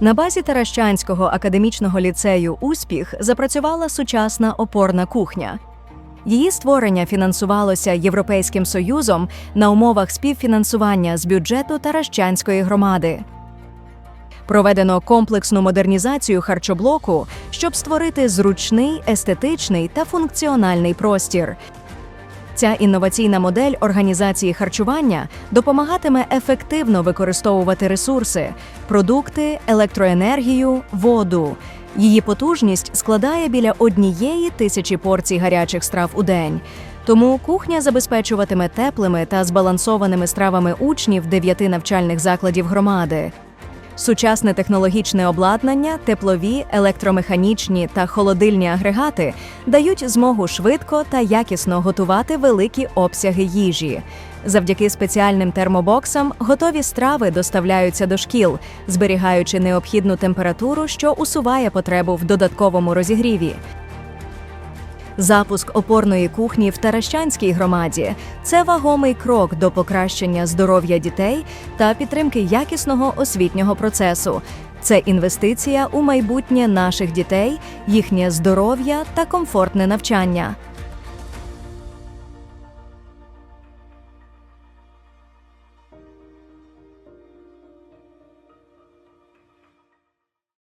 На базі Таращанського академічного ліцею Успіх запрацювала сучасна опорна кухня. Її створення фінансувалося Європейським Союзом на умовах співфінансування з бюджету Таращанської громади. Проведено комплексну модернізацію харчоблоку, щоб створити зручний, естетичний та функціональний простір. Ця інноваційна модель організації харчування допомагатиме ефективно використовувати ресурси, продукти, електроенергію, воду. Її потужність складає біля однієї тисячі порцій гарячих страв у день. Тому кухня забезпечуватиме теплими та збалансованими стравами учнів дев'яти навчальних закладів громади. Сучасне технологічне обладнання, теплові, електромеханічні та холодильні агрегати дають змогу швидко та якісно готувати великі обсяги їжі. Завдяки спеціальним термобоксам готові страви доставляються до шкіл, зберігаючи необхідну температуру, що усуває потребу в додатковому розігріві. Запуск опорної кухні в Таращанській громаді це вагомий крок до покращення здоров'я дітей та підтримки якісного освітнього процесу. Це інвестиція у майбутнє наших дітей, їхнє здоров'я та комфортне навчання.